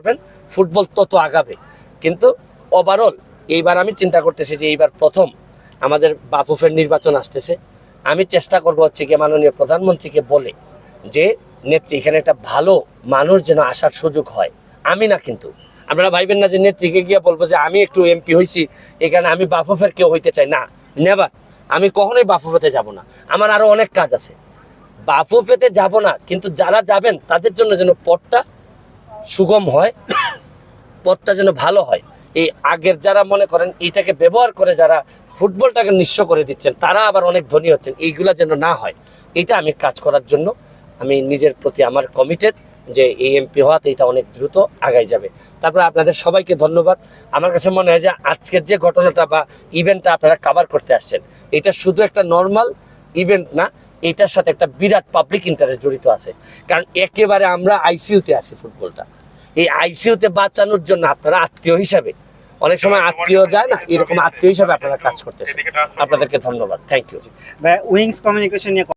করবেন, ফুটবল তত আগাবে। কিন্তু ওভারঅল এইবার আমি চিন্তা করতেছি যে এইবার প্রথম আমাদের বাফুফের নির্বাচন আসতেছে। আমি চেষ্টা করব হচ্ছে কি মাননীয় প্রধানমন্ত্রীকে বলে যে, নেত্রী, এখানে একটা ভালো মানুষ যেন আসার সুযোগ হয়। আমি না কিন্তু। আপনারা ভাইবেন না যে নেত্রীকে গিয়ে বলব যে, আমি একটু এমপি হয়েছি এখানে আমি বাফুফের কেউ হইতে চাই। না নেভার আমি কখনোই বাফুফেতে যাব না। আমার আরও অনেক কাজ আছে। বাফুফেতে যাব না, কিন্তু যারা যাবেন, তাদের জন্য যেন পথটা সুগম হয়, পথটা যেন ভালো হয়। এই আগের যারা মনে করেন, এইটাকে ব্যবহার করে যারা ফুটবলটাকে নিঃস্ব করে দিচ্ছেন, তারা আবার অনেক ধনী হচ্ছেন। এইগুলা যেন না হয়। এটা আমি কাজ করার জন্য আমি নিজের প্রতি আমার কমিটেড যে এই এমপি হওয়াতে এটা অনেক দ্রুত আগাই যাবে। তারপরে আপনাদের সবাইকে ধন্যবাদ। আমার কাছে মনে হয় যে আজকের যে ঘটনাটা বা ইভেন্টটা আপনারা কাভার করতে আসছেন, এটা শুধু একটা নর্মাল ইভেন্ট না এটার সাথে একটা বিরাট পাবলিক ইন্টারেস্ট জড়িত আছে। কারণ একেবারে আমরা আইসিউতে আছি ফুটবলটা। এই আইসিউতে বাঁচানোর জন্য আপনারা আত্মীয় হিসাবে, অনেক সময় আত্মীয় যায় না, এরকম আত্মীয় হিসাবে আপনারা কাজ করতেছেন। আপনাদেরকে ধন্যবাদ। থ্যাংক ইউ উইংস কমিউনিকেশন নিয়ে